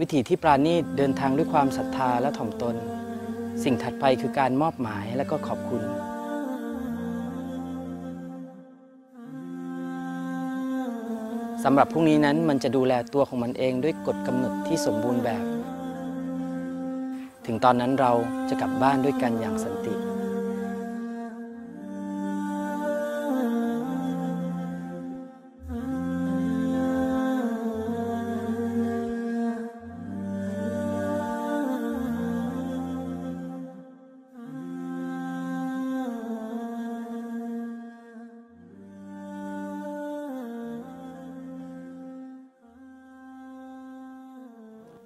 วิถีที่ปราณีตเดินทางด้วยความศรัทธาและถ่อมตน สิ่งถัดไปคือการมอบหมายและก็ขอบคุณ สำหรับพรุ่งนี้นั้นมันจะดูแลตัวของมันเองด้วยกฎกำหนดที่สมบูรณ์แบบ ถึงตอนนั้นเราจะกลับบ้านด้วยกันอย่างสันติ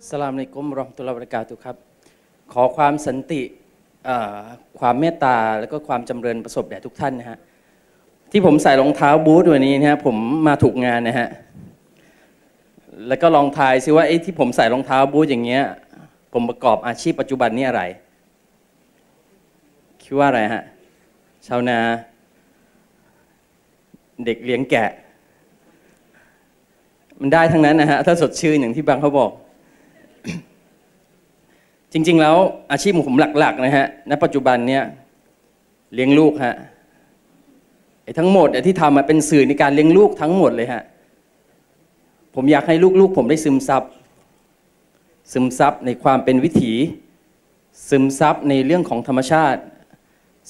สลามในกรมรอมตุลาบริกาตุครับ ขอความสันติความเมตตาแล้วก็ความจำเริญประสบแด่ทุกท่านนะฮะที่ผมใส่รองเท้าบูทวันนี้นะฮะผมมาถูกงานนะฮะแล้วก็ลองทายซิว่าไอ้ที่ผมใส่รองเท้าบูทอย่างเงี้ยผมประกอบอาชีพปัจจุบันนี่อะไร คิดว่าอะไรฮะชาวนา เด็กเลี้ยงแกะ มันได้ทั้งนั้นนะฮะถ้าสดชื่นอย่างที่บางเขาบอก จริง ๆ แล้วอาชีพของผมหลัก ๆ นะฮะณปัจจุบันเนี่ยเลี้ยงลูกฮะไอ้ทั้งหมดที่ทำมาเป็นสื่อในการเลี้ยงลูกทั้งหมดเลยฮะผมอยากให้ลูกๆ ผมได้ซึมซับซึมซับในความเป็นวิถี ซึมซับในเรื่องของธรรมชาติ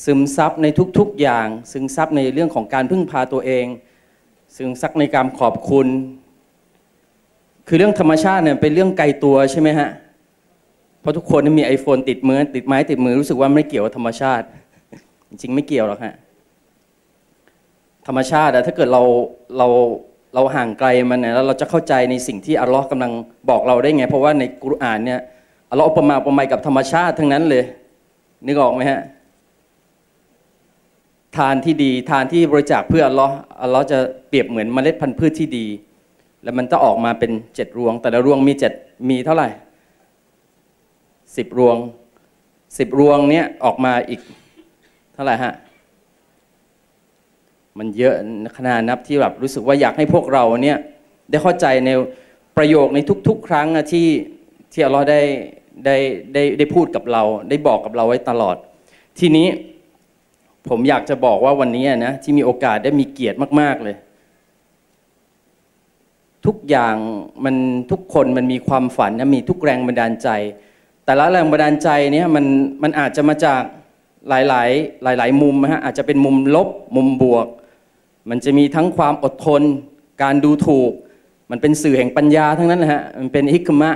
ซึมซับในทุกๆอย่าง ซึมซับในเรื่องของการพึ่งพาตัวเอง ซึมซับในการขอบคุณ คือเรื่องธรรมชาติเนี่ยเป็นเรื่องไกลตัวใช่ไหมฮะเพราะทุกคนมี iPhone ติดมือติดไม้ติดมือรู้สึกว่าไม่เกี่ยวกับธรรมชาติ จริงๆไม่เกี่ยวหรอกฮะธรรมชาติอะถ้าเกิดเราเราเราห่างไกลมันเนี่ยแล้วเราจะเข้าใจในสิ่งที่อัลลอฮ์กำลังบอกเราได้ไง เพราะว่าในกุรอานเนี่ยอัลลอฮ์อุปมาอุปไมยกับธรรมชาติทั้งนั้นเลยนึกออกไหมฮะทานที่ดีทานที่บริจาคเพื่ออัลลอฮ์อัลลอฮ์จะเปรียบเหมือนเมล็ดพันธุ์พืชที่ดี แล้วมันจะออกมาเป็นเจ็ดรวง แต่ละรวงมีเจ็ดมีเท่าไหร่สิบรวงสิบรวงเนี้ยออกมาอีก เท่าไหร่ฮะมันเยอะขนาดนับที่แบบรู้สึกว่าอยากให้พวกเราเนี่ยได้เข้าใจในประโยคในทุก ๆ ครั้งที่ที่อัลลอฮ์ได้ได้ได้ได้พูดกับเรา ได้บอกกับเราไว้ตลอด ทีนี้ผมอยากจะบอกว่าวันนี้นะที่มีโอกาสได้มีเกียรติมาก ๆเลย ทุกอย่างมันทุกคนมันมีความฝันมีทุกแรงบันดาลใจ แต่ละแรงบันดาลใจเนี่ยมันมันอาจจะมาจากหลายหลายๆหลายๆมุมนะฮะอาจจะเป็นมุมลบมุมบวก มันจะมีทั้งความอดทน การดูถูก มันเป็นสื่อแห่งปัญญาทั้งนั้นนะฮะมันเป็นฮิกมะ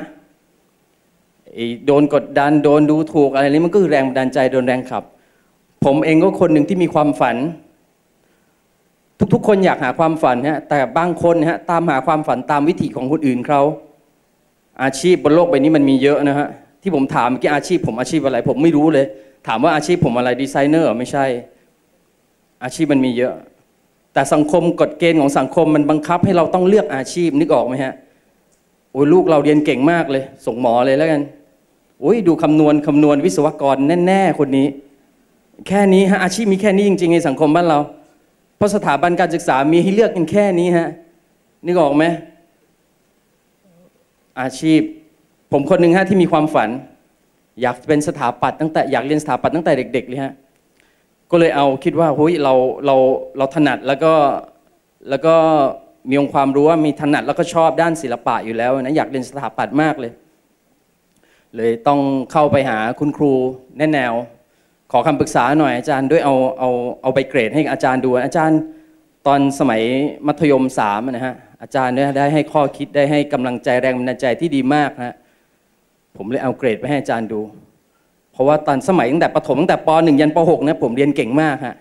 โดนกดดันโดนดูถูกอะไรนี้มันก็คือแรงบันดาลใจโดนแรงขับ ผมเองก็คนหนึ่งที่มีความฝัน ทุกๆ คนอยากหาความฝันฮะแต่บางคนฮะตามหาความฝันตามวิถีของคนอื่นเขาอาชีพบนโลกใบนี้มันมีเยอะนะฮะที่ผมถามเมื่อกี้อาชีพผมอาชีพอะไร ผมไม่รู้เลย ถามว่าอาชีพผมอะไรดีไซเนอร์ไม่ใช่ อาชีพมันมีเยอะ แต่สังคมกฎเกณฑ์ของสังคมมันบังคับให้เราต้องเลือกอาชีพนึกออกไหมฮะโอ้ยลูกเราเรียนเก่งมากเลย ส่งหมอเลยแล้วกันโอ้ยดูคำนวณคำนวณวิศวกรแน่ ๆ คนนี้ แค่นี้ฮะอาชีพมีแค่นี้จริง ๆ ในสังคมบ้านเรา เพราะสถาบันการศึกษามีให้เลือกกันแค่นี้ฮะนึกออกไหมอาชีพ ผมคนหนึ่งฮะที่มีความฝัน อยากเป็นสถาปัตย์ตั้งแต่อยากเรียนสถาปัตย์ตั้งแต่เด็ก ๆ เลยฮะก็เลยเอาคิดว่าเฮ้ยเราเราเราถนัดแล้วก็แล้วก็มีองค์ความรู้ว่ามีถนัดแล้วก็ชอบด้านศิลปะอยู่แล้วนะอยากเรียนสถาปัตย์มากเลย เลยต้องเข้าไปหาคุณครูแนแนว ขอคำปรึกษาหน่อยอาจารย์ด้วยเอาเอาเอาใบเกรดให้อาจารย์ดูอาจารย์ตอนสมัยมัธยมสามนะฮะอาจารย์ได้ให้ข้อคิดได้ให้กำลังใจแรงบันดาลใจที่ดีมากนะผมเลยเอาเกรดไปให้อาจารย์ดู เพราะว่าตอนสมัยตั้งแต่ประถมตั้งแต่ป .1 ยันป .6 นะผมเรียนเก่งมากฮะ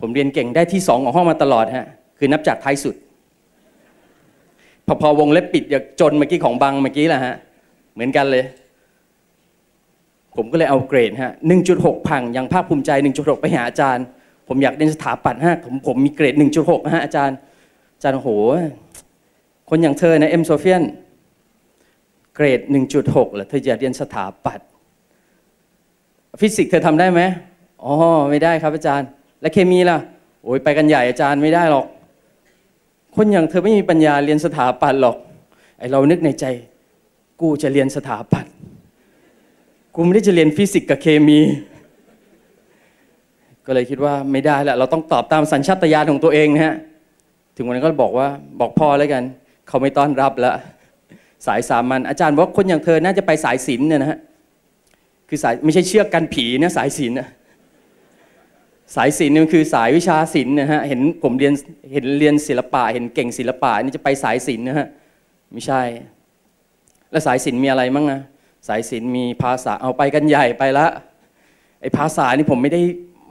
ผมเรียนเก่งได้ที่สองของห้องมาตลอดฮะคือนับจากท้ายสุด พอพอวงเล็บปิดอย่างจนเมื่อกี้ของบังเมื่อกี้แหละฮะเหมือนกันเลย ผมก็เลยเอาเกรดฮะ 1.6 พังยังภาคภูมิใจ 1.6 ไปหาอาจารย์ ผมอยากเรียนสถาปัตย์ฮะผมผมมีเกรด 1.6 ฮะอาจารย์ อาจารย์โห คนอย่างเธอนะเอ็มโซเฟียน เกรด 1.6เหรอเธอจะเรียนสถาปัตย์ฟิสิกส์เธอทำได้ไหมอ๋อไม่ได้ครับอาจารย์ และเคมีล่ะ โอ้ยไปกันใหญ่อาจารย์ไม่ได้หรอก คนอย่างเธอไม่มีปัญญาเรียนสถาปัตย์หรอก ไอเรานึกในใจ กูจะเรียนสถาปัตย์ กูไม่ได้จะเรียนฟิสิกส์กับเคมี ก็เลยคิดว่าไม่ได้ละเราต้องตอบตามสัญชาตญาณของตัวเองนะฮะ ถึงวันนั้นก็บอกว่าบอกพ่อแล้วกัน เขาไม่ต้อนรับล้วสายสามัญอาจารย์บอกว่าคนอย่างเธอน่าจะไปสายศิลป์เนี่ยนะฮะ คือสายไม่ใช่เชือกกันผีนะสายศิลป์นะสายศิลป์นี่มันคือสายวิชาศิลป์นะฮะ เห็นผมเรียนเห็นเรียนศิลปะ เห็นเก่งศิลปะนี่จะไปสายศิลป์นะฮะ ไม่ใช่ แล้วสายศิลป์มีอะไรมั่งนะ สายศิลป์มีภาษาเอาไปกันใหญ่ไปละไอ้ภาษานี่ผมไม่ได้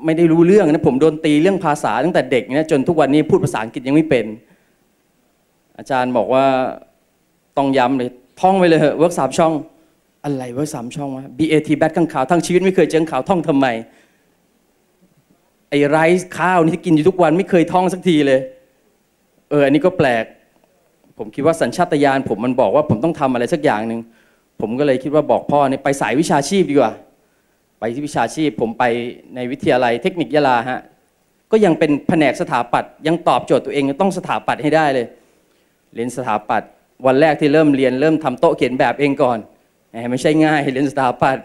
ไม่ได้รู้เรื่องนะผมโดนตีเรื่องภาษาตั้งแต่เด็กนะจนทุกวันนี้พูดภาษาอังกฤษยังไม่เป็น อาจารย์บอกว่าต้องย้ำเลยท่องไปเลยเหอะเวิร์กสามช่อง อะไรเวิร์กสามช่องวะ BAT แบทข้างขาวทั้งชีวิตไม่เคยเจอขาวท่องทำไมไอ้ไรซ์ข้าวนี่ที่กินอยู่ทุกวันไม่เคยท่องสักทีเลย เอออันนี้ก็แปลก ผมคิดว่าสัญชาตญาณผมมันบอกว่าผมต้องทำอะไรสักอย่างหนึ่ง ผมก็เลยคิดว่าบอกพ่อเนี่ยไปสายวิชาชีพดีกว่า ไปที่วิชาชีพ ผมไปในวิทยาลัยเทคนิคยะลาฮะก็ยังเป็นแผนกสถาปัตย์ยังตอบโจทย์ตัวเองต้องสถาปัตย์ให้ได้เลย เรียนสถาปัตย์วันแรกที่เริ่มเรียนเริ่มทำโต๊ะเขียนแบบเองก่อนไม่ใช่ง่ายเรียนสถาปัตย์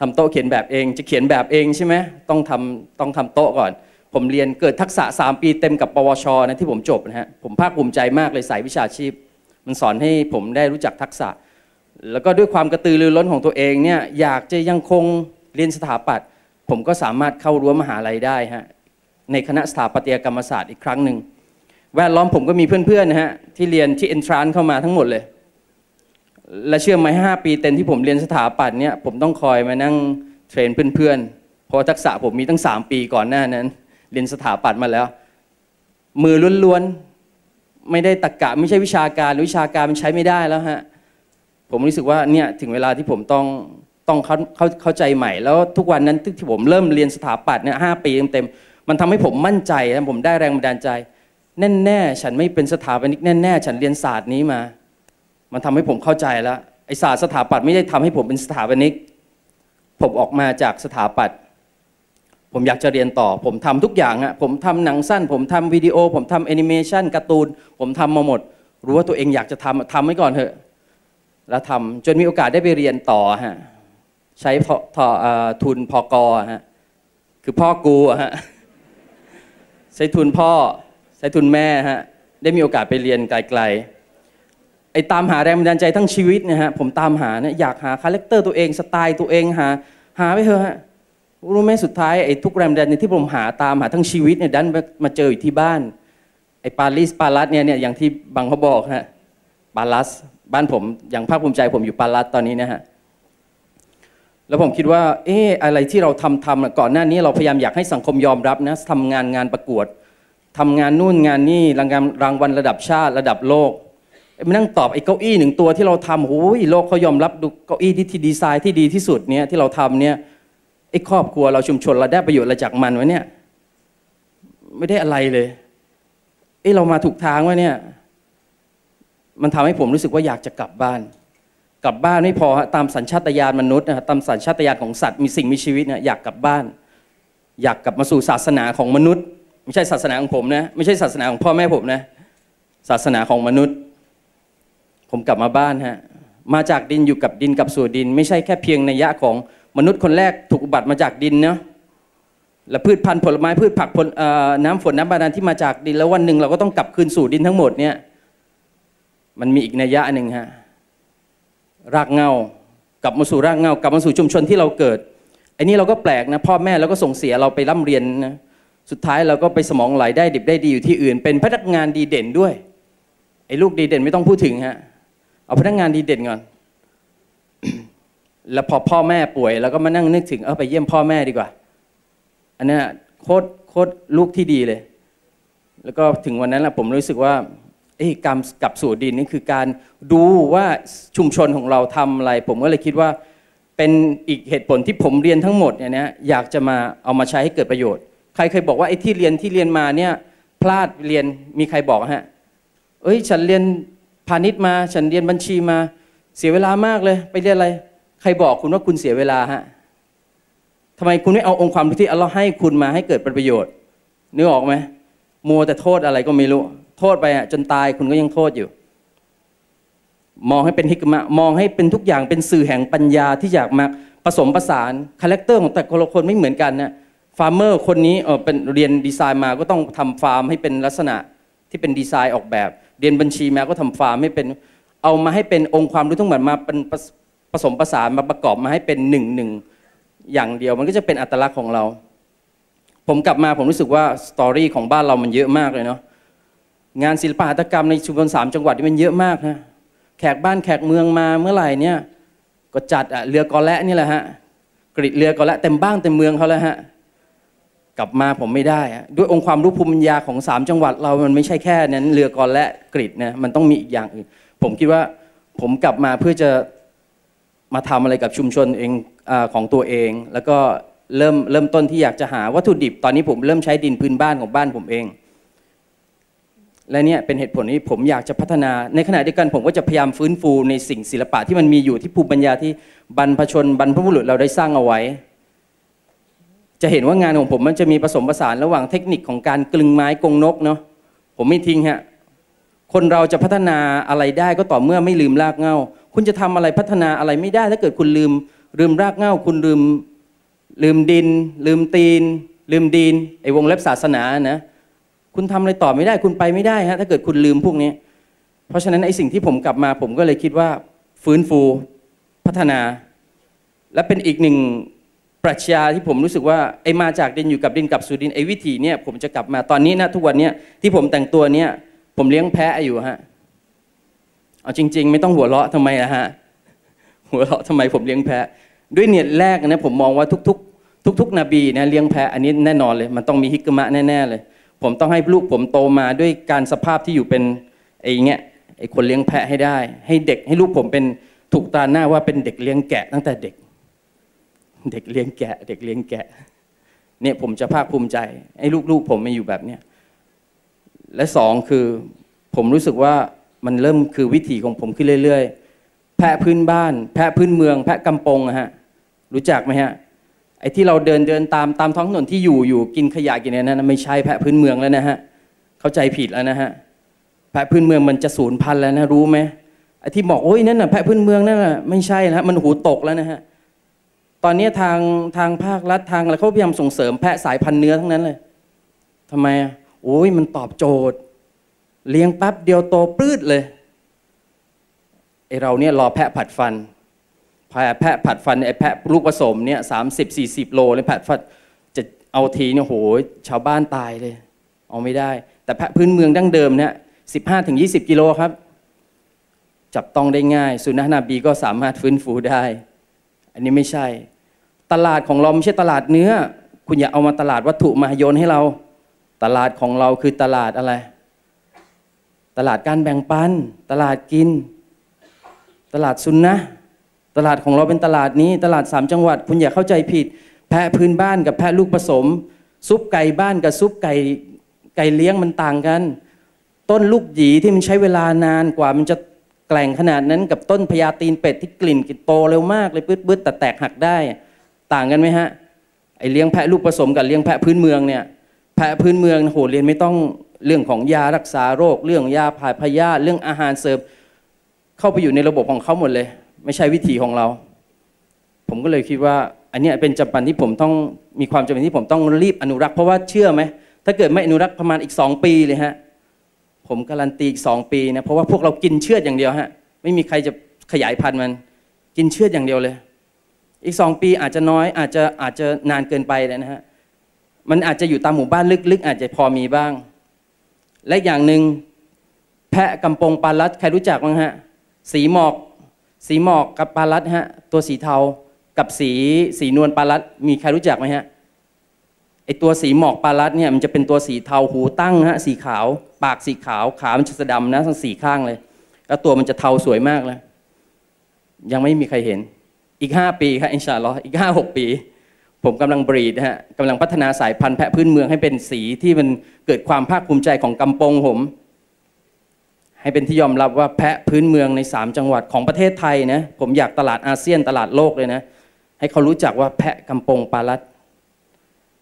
ทำโต๊ะเขียนแบบเอง จะเขียนแบบเองใช่ไหมต้องทำต้องทำโต๊ะก่อน ผมเรียนเกิดทักษะ 3 ปีเต็มกับปวชนะที่ผมจบนะฮะผมภาคภูมิใจมากเลยสายวิชาชีพ มันสอนให้ผมได้รู้จักทักษะ แล้วก็ด้วยความกระตือรือร้นของตัวเองเนี่ยอยากจะยังคงเรียนสถาปัตย์ผมก็สามารถเข้ารั้วมหาลัยได้ฮะในคณะสถาปัตยกรรมศาสตร์อีกครั้งหนึ่งแวดล้อมผมก็มีเพื่อนๆนะฮะที่เรียนที่เอนทรานเข้ามาทั้งหมดเลย และเชื่อไหมห้าปีเต็มที่ผมเรียนสถาปัตย์เนี่ยผมต้องคอยมานั่งเทรนเพื่อนๆเพราะทักษะผมมีตั้ง 3 ปีก่อนหน้านั้น เรียนสถาปัตย์มาแล้ว มือล้วนๆไม่ได้ตะกกะไม่ใช่วิชาการหรือวิชาการมันใช้ไม่ได้แล้วฮะ ผมรู้สึกว่าเนี่ยถึงเวลาที่ผมต้องต้องเข้าเข้าเข้าใจใหม่ แล้วทุกวันนั้นที่ผมเริ่มเรียนสถาปัตย์เนี่ยห้าปีเต็มๆมันทำให้ผมมั่นใจนะผมได้แรงบันดาลใจ แน่ๆฉันไม่เป็นสถาปนิกแน่ๆฉันเรียนศาสตร์นี้มา มันทำให้ผมเข้าใจแล้วไอศาสตร์สถาปัตย์ไม่ได้ทำให้ผมเป็นสถาปนิก ผมออกมาจากสถาปัตย์ผมอยากจะเรียนต่อ ผมทำทุกอย่างอะผมทำหนังสั้น ผมทำวิดีโอ ผมทำแอนิเมชันการ์ตูน ผมทำมาหมด รู้ว่าตัวเองอยากจะทำทำไว้ก่อนเถอะ แล้วทำจนมีโอกาสได้ไปเรียนต่อฮะใช้พทุนพอกอฮะคือพ่อกูฮะใช้ทุนพ่อ ใช้ทุนแม่ฮะได้มีโอกาสไปเรียนไกลๆไอ้ตามหาแรงบันดาลใจทั้งชีวิตนะฮะผมตามหาเนี่ยอยากหาคาแรคเตอร์ตัวเองสไตล์ตัวเองหาหาไปเถอะฮะรู้ไหมสุดท้ายไอ้ทุกแรงบันดาลใจที่ผมหาตามหาทั้งชีวิตเนี่ยดันมาเจออยู่ที่บ้านไอ้ปารีสปาลัสเนี่ยเนี่ยอย่างที่บังเขาบอกฮะปาลัส บ้านผมอย่างภาคภูมิใจผมอยู่ปาลัสตอนนี้นะฮะแล้วผมคิดว่า เอออะไรที่เราทำทำก่อนหน้านี้เราพยายามอยากให้สังคมยอมรับนะทำงานงานประกวดทำงานนู่นงานนี่รางวัลรางวัลระดับชาติระดับโลกมานั่งตอบไอ้เก้าอี้หนึ่งตัวที่เราทำโอ้ยโลกเขายอมรับดูเก้าอี้ที่ที่ดีไซน์ที่ดีที่สุดเนี่ยที่เราทำเนี่ยไอ้ครอบครัวเราชุมชนเราได้ประโยชน์อะไรจากมันวะเนี่ย ไม่ได้อะไรเลยเอ้เรามาถูกทางวะเนี่ย มันทำให้ผมรู้สึกว่าอยากจะกลับบ้าน กลับบ้านไม่พอตามสัญชาตญาณมนุษย์นะตามสัญชาตญาณของสัตว์มีสิ่งมีชีวิตเนี่ยอยากกลับบ้าน อยากกลับมาสู่ศาสนาของมนุษย์ ไม่ใช่ศาสนาของผมนะไม่ใช่ศาสนาของพ่อแม่ผมนะศาสนาของมนุษย์ ผมกลับมาบ้านฮะมาจากดินอยู่กับดินกับสู่ดิน ไม่ใช่แค่เพียงในยะของมนุษย์คนแรกถูกอุบัติมาจากดินเนาะและพืชพันธุ์ผลไม้พืชผักผลน้ำฝนน้ำบาดาลที่มาจากดินแล้ววันหนึ่งเราก็ต้องกลับคืนสู่ดินทั้งหมดเนี่ย มันมีอีกนัยยะหนึ่งฮะรากเงากลับมาสู่รากเงากลับมาสู่ชุมชนที่เราเกิดไอ้นี่เราก็แปลกนะพ่อแม่เราก็ส่งเสียเราไปร่ำเรียนนะสุดท้ายเราก็ไปสมองไหลได้ดิบได้ดีอยู่ที่อื่น เป็นพนักงานดีเด่นด้วยไอ้ลูกดีเด่นไม่ต้องพูดถึงฮะเอาพนักงานดีเด่นก่อนแล้วพอพ่อแม่ป่วยเราก็มานั่งนึกถึงเออไปเยี่ยมพ่อแม่ดีกว่า อันนี้โคตรโคตรลูกที่ดีเลย แล้วก็ถึงวันนั้นแหละผมรู้สึกว่า กรรมกับสู่ดินนี่คือการดูว่าชุมชนของเราทำอะไร ผมก็เลยคิดว่าเป็นอีกเหตุผลที่ผมเรียนทั้งหมดเนี่ยอยากจะมาเอามาใช้ให้เกิดประโยชน์ ใครเคยบอกว่าไอ้ที่เรียนที่เรียนมาเนี่ยพลาดเรียนมีใครบอกฮะเอ้ยฉันเรียนพาณิชย์มา ฉันเรียนบัญชีมา เสียเวลามากเลย ไปเรียนอะไร ใครบอกคุณว่าคุณเสียเวลาฮะทำไมคุณไม่เอาองค์ความรู้ที่อัลลอฮ์ให้คุณมาให้เกิดประโยชน์นึกออกไหมมัวแต่โทษอะไรก็ไม่รู้ โทษไปอะจนตายคุณก็ยังโทษอยู่ มองให้เป็นฮิกมะมองให้เป็นทุกอย่างเป็นสื่อแห่งปัญญาที่อยากมาผสมผสานคาแรคเตอร์ของแต่ละคนไม่เหมือนกันนะฟาร์มเมอร์คนนี้เออเป็นเรียนดีไซน์มาก็ต้องทำฟาร์มให้เป็นลักษณะที่เป็นดีไซน์ออกแบบ เรียนบัญชีมาก็ทำฟาร์มให้เป็นเอามาให้เป็นองค์ความรู้ทั้งหมดมาเป็นผสมผสานมาประกอบมาให้เป็นหนึ่งหนึ่งอย่างเดียวมันก็จะเป็นอัตลักษณ์ของเรา ผมกลับมาผมรู้สึกว่าสตอรี่ของบ้านเรามันเยอะมากเลยเนาะ งานศิลปหัตถกรรมในชุมชนสามจังหวัดนี่มันเยอะมากนะแขกบ้านแขกเมืองมาเมื่อไหร่เนี่ยก็จัดอะเรือกอและนี่แหละฮะกรีดเรือกอและเต็มบ้านเต็มเมืองเขาแล้วฮะกลับมาผมไม่ได้ด้วยองค์ความรู้ภูมิปัญญาของสามจังหวัดเรามันไม่ใช่แค่นั้นเรือกอและกรีดนะมันต้องมีอีกอย่างอื่นผมคิดว่าผมกลับมาเพื่อจะมาทำอะไรกับชุมชนเองอของตัวเอง แล้วก็เริ่มเริ่มต้นที่อยากจะหาวัตถุดิบ ตอนนี้ผมเริ่มใช้ดินพื้นบ้านของบ้านผมเอง และเนี่ยเป็นเหตุผลที่ผมอยากจะพัฒนา ในขณะเดียวกันผมก็จะพยายามฟื้นฟูในสิ่งศิลปะที่มันมีอยู่ที่ภูมิปัญญาที่บรรพชนบรรพบุรุษเราได้สร้างเอาไว้ จะเห็นว่างานของผมมันจะมีผสมผสานระหว่างเทคนิคของการกลึงไม้กงนกเนาะผมไม่ทิ้งฮะคนเราจะพัฒนาอะไรได้ก็ต่อเมื่อไม่ลืมรากเงาคุณจะทำอะไรพัฒนาอะไรไม่ได้ ถ้าเกิดคุณลืมลืมรากเงาคุณลืมลืมดิน ลืมตีน ลืมดินไอ้วงเล็บศาสนานะ คุณทำอะไรต่อไม่ได้ คุณไปไม่ได้ฮะถ้าเกิดคุณลืมพวกนี้ เพราะฉะนั้นไอ้สิ่งที่ผมกลับมา ผมก็เลยคิดว่าฟื้นฟูพัฒนา และเป็นอีกหนึ่งปรัชญาที่ผมรู้สึกว่าไอ้มาจากดินอยู่กับดินกับสู่ดินไอ้วิถีเนี่ยผมจะกลับมาตอนนี้นะทุกวันเนี้ยที่ผมแต่งตัวเนี่ย ผมเลี้ยงแพะอยู่ฮะเอาจริง ๆ ไม่ต้องหัวเราะทำไมอะฮะหัวเราะทำไมผมเลี้ยงแพะ ด้วยเนียแรกนะผมมองว่าทุก ๆ ทุก ๆนบีนะเลี้ยงแพะอันนี้แน่นอนเลย มันต้องมีฮิกมะแน่ๆเลย ผมต้องให้ลูกผมโตมาด้วยการสภาพที่อยู่เป็นไอ้เงี้ยไอ้คนเลี้ยงแพะให้ได้ ให้เด็กให้ลูกผมเป็นถูกตาหน้าว่าเป็นเด็กเลี้ยงแกะ ตั้งแต่เด็ก เด็กเลี้ยงแกะ เด็กเลี้ยงแกะ เนี่ยผมจะภาคภูมิใจให้ลูกๆผมมาอยู่แบบเนี้ยและสองคือผมรู้สึกว่ามันเริ่มคือวิถีของผมขึ้นเรื่อย ๆ แพะพื้นบ้าน แพะพื้นเมือง แพะกำปงอะฮะรู้จักไหมฮะ ไอ้ที่เราเดินเดินตามตามท้องถนนที่อยู่อยู่กินขยะกินอะไรนั้นไม่ใช่แพะพื้นเมืองแล้วนะฮะเข้าใจผิดแล้วนะฮะแพะพื้นเมืองมันจะสูญพันธุ์แล้วนะรู้ไหมไอ้ที่บอกโอ้ยนั่นน่ะแพะพื้นเมืองนั่นน่ะไม่ใช่นะมันหูตกแล้วนะฮะตอนนี้ทางทางภาครัฐทางอะไรเขาพยายามส่งเสริมแพะสายพันธุ์เนื้อทั้งนั้นเลยทำไมอะโอ้ยมันตอบโจทย์ เลี้ยงแป๊บเดียวโตปลื้ดเลยไอเราเนี่ยรอแพะผัดฟัน แพะผัดฟันไอแพะลูกผสมเนี่ยสามสิบสี่สิบโลเลยแพะฟันจะเอาทีเนี่ยโหชาวบ้านตายเลย เอาไม่ได้ แต่แพะพื้นเมืองดั้งเดิมเนี่ยสิบห้าถึงยี่สิบกิโลครับ จับต้องได้ง่าย สุนัขนาบีก็สามารถฟื้นฟูได้ อันนี้ไม่ใช่ ตลาดของเราไม่ใช่ตลาดเนื้อ คุณอย่าเอามาตลาดวัตถุมาโยนให้เรา ตลาดของเราคือตลาดอะไร ตลาดการแบ่งปัน ตลาดกิน ตลาดซุนนะ ตลาดของเราเป็นตลาดนี้ตลาดสามจังหวัด คุณอย่าเข้าใจผิด แพะพื้นบ้านกับแพะลูกผสม ซุปไก่บ้านกับซุปไก่ไก่เลี้ยงมันต่างกัน ต้นลูกหยีที่มันใช้เวลานานกว่ามันจะแกล่งขนาดนั้นกับต้นพญาตีนเป็ดที่กลิ่นกิโตเร็วมากเลยปื๊ดๆแต่แตกหักได้ ต่างกันไหมฮะไอเลี้ยงแพะลูกผสมกับเลี้ยงแพะพื้นเมืองเนี่ยแพะพื้นเมืองโหเรียนไม่ต้องเรื่องของยารักษาโรค เรื่องยาผ่าพยาธิเรื่องอาหารเสริมเข้าไปอยู่ในระบบของเขาหมดเลย ไม่ใช่วิถีของเรา ผมก็เลยคิดว่า อันนี้เป็นจำเป็นที่ผมต้องมีความจำเป็นที่ผมต้องรีบอนุรักษ์เพราะว่าเชื่อไหมถ้าเกิดไม่อนุรักษ์ประมาณอีกสองปีเลยฮะผมการันตีอีกสองปีนะเพราะว่าพวกเรากินเชือดอย่างเดียวฮะไม่มีใครจะขยายพันธุ์มัน กินเชือดอย่างเดียวเลย อีกสองปีอาจจะน้อยอาจจะอาจจะนานเกินไปเลยนะฮะมันอาจจะอยู่ตามหมู่บ้านลึกๆ อาจจะพอมีบ้าง และอย่างหนึ่งแพะกำปงปลาลัดใครรู้จักบ้างฮะสีหมอก สีหมอกกับปลาลัดฮะตัวสีเทากับสีสีนวลปลาลัดมีใครรู้จักไหมฮะไอตัวสีหมอกปลาลัดเนี่ยมันจะเป็นตัวสีเทาหูตั้งฮะสีขาว ปากสีขาวขามันจะดำนะทั้งสี่ข้างเลย แล้วตัวมันจะเทาสวยมากเลย ยังไม่มีใครเห็นอีกห้าปีครับอินชาอัลลอฮ์อีกห้าหกปี ผมกำลังบรีดฮะกำลังพัฒนาสายพันธุ์แพะพื้นเมืองให้เป็นสีที่มันเกิดความภาคภูมิใจของกำปงผม ให้เป็นที่ยอมรับว่าแพะพื้นเมืองในสามจังหวัดของประเทศไทยนะผมอยากตลาดอาเซียนตลาดโลกเลยนะให้เขารู้จักว่าแพะกำปงปาลัด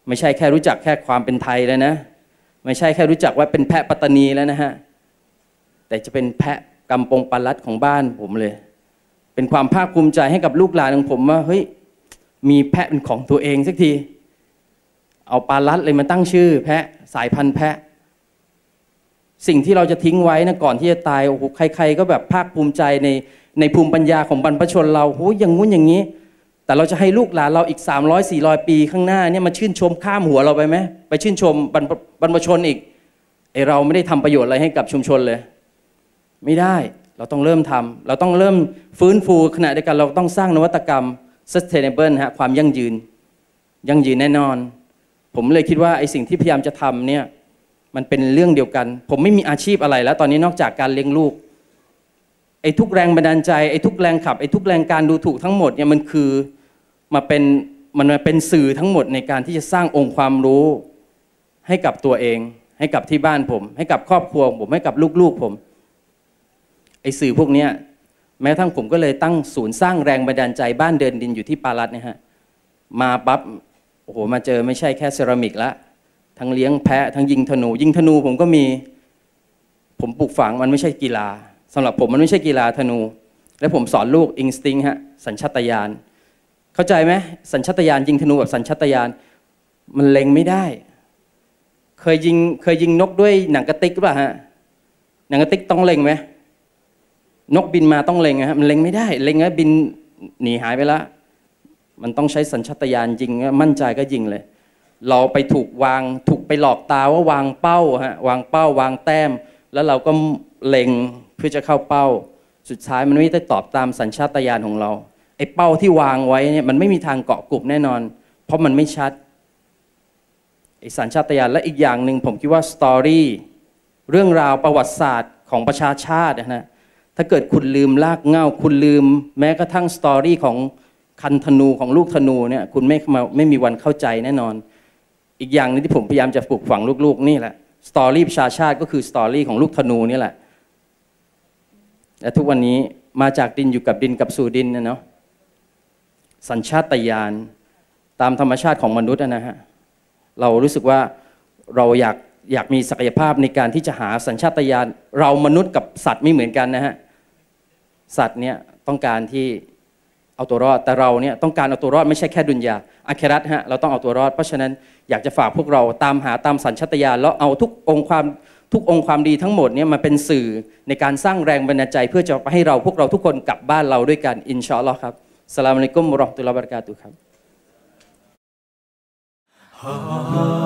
ไม่ใช่แค่รู้จักแค่ความเป็นไทยแล้วนะ ไม่ใช่แค่รู้จักว่าเป็นแพะปัตตานีแล้วนะฮะแต่จะเป็นแพะกำปงปาลัดของบ้านผมเลย เป็นความภาคภูมิใจให้กับลูกหลานของผมว่าเฮ้ยมีแพะเป็นของตัวเองสักที เอาปาลัดเลยมาตั้งชื่อ แพะสายพันธุ์แพะ สิ่งที่เราจะทิ้งไว้นะก่อนที่จะตายโอ้โหใคร ๆ ก็แบบภาคภูมิใจในในภูมิปัญญาของบรรพชนเราโอ้ยอย่างงู้นอย่างนี้ แต่เราจะให้ลูกหลานเราอีก 300 400 ปีข้างหน้าเนี่ยมาชื่นชมข้ามหัวเราไปไหมไปชื่นชมบรรบรรพชนอีกไอเราไม่ได้ทำประโยชน์อะไรให้กับชุมชนเลย ไม่ได้เราต้องเริ่มทำเราต้องเริ่มฟื้นฟูขณะเดียวกันเราต้องสร้างนวัตกรรม sustainable ฮะความยั่งยืน ยั่งยืนแน่นอน ผมเลยคิดว่าไอสิ่งที่พยายามจะทำเนี่ย มันเป็นเรื่องเดียวกัน ผมไม่มีอาชีพอะไรแล้ว ตอนนี้นอกจากการเลี้ยงลูกไอ้ทุกแรงบันดาลใจไอ้ทุกแรงขับไอ้ทุกแรงการดูถูกทั้งหมดเนี่ยมันคือมาเป็นมันมาเป็นสื่อทั้งหมดในการที่จะสร้างองค์ความรู้ ให้กับตัวเอง ให้กับที่บ้านผม ให้กับครอบครัวผมให้กับลูกๆผมไอ้สื่อพวกเนี้ยแม้ทั้งผมก็เลยตั้งศูนย์สร้างแรงบันดาลใจบ้านเดินดินอยู่ที่ปาลัดนะฮะมาปั๊บโอ้โหมาเจอไม่ใช่แค่เซรามิกละ ทั้งเลี้ยงแพะทั้งยิงธนู ยิงธนูผมก็มี ผมปลูกฝังมันไม่ใช่กีฬาสำหรับผมมันไม่ใช่กีฬาธนู และผมสอนลูกอิงสติ้งฮะสัญชาตญาณเข้าใจไหมสัญชาตญาณยิงธนูแบบสัญชาตญาณมันเล็งไม่ได้ เคยยิงเคยยิงนกด้วยหนังกระติกหรือเปล่าฮะหนังกระติกต้องเล็งไหมนกบินมาต้องเล็งฮะมันเล็งไม่ได้ เล็งแล้วบินหนีหายไปละมันต้องใช้สัญชาตญาณยิงมั่นใจก็ยิงเลย เราไปถูกวางถูกไปหลอกตาว่าวางเป้าฮะวางเป้าวางแต้ม แล้วเราก็เล็งเพื่อจะเข้าเป้า สุดท้ายมันไม่ได้ตอบตามสัญชาตญาณของเราไอ้เป้าที่วางไว้เนี่ยมันไม่มีทางเกาะกลุ่มแน่นอน เพราะมันไม่ชัดไอ้สัญชาตญาณและอีกอย่างหนึ่งผมคิดว่าสตอรี่เรื่องราวประวัติศาสตร์ของประชาชาตินะถ้าเกิดคุณลืมลากเงาคุณลืม แม้กระทั่งสตอรี่ของคันธนูของลูกธนูเนี่ยคุณไม่ไม่มีวันเข้าใจแน่นอน อีกอย่างนึงที่ผมพยายามจะปลูกฝังลูกๆ นี่แหละสตอรี่ประชาชาติก็คือสตอรี่ของลูกธนูนี่แหละและทุกวันนี้มาจากดินอยู่กับดินกับสู่ดินนะเนาะสัญชาตญาณตามธรรมชาติของมนุษย์นะฮะเรารู้สึกว่าเราอยากอยากมีศักยภาพในการที่จะหาสัญชาตญาณเรามนุษย์กับสัตว์ไม่เหมือนกันนะฮะสัตว์เนี่ยต้องการที่ เอาตัวรอด แต่เราเนี่ยต้องการเอาตัวรอดไม่ใช่แค่ดุนยาอาเครัตฮะเราต้องเอาตัวรอด เพราะฉะนั้นอยากจะฝากพวกเราตามหาตามสัญชาตญาณแล้วเอาทุกองค์ความทุกองค์ความดีทั้งหมดเนี่ยมาเป็นสื่อในการสร้างแรงบันดาลใจเพื่อจะให้เราพวกเราทุกคนกลับบ้านเราด้วยกันอินชาอัลลอฮ์ครับสลามอะลัยกุมรอฮ์ตุลลอฮ์บะรกาตุครับ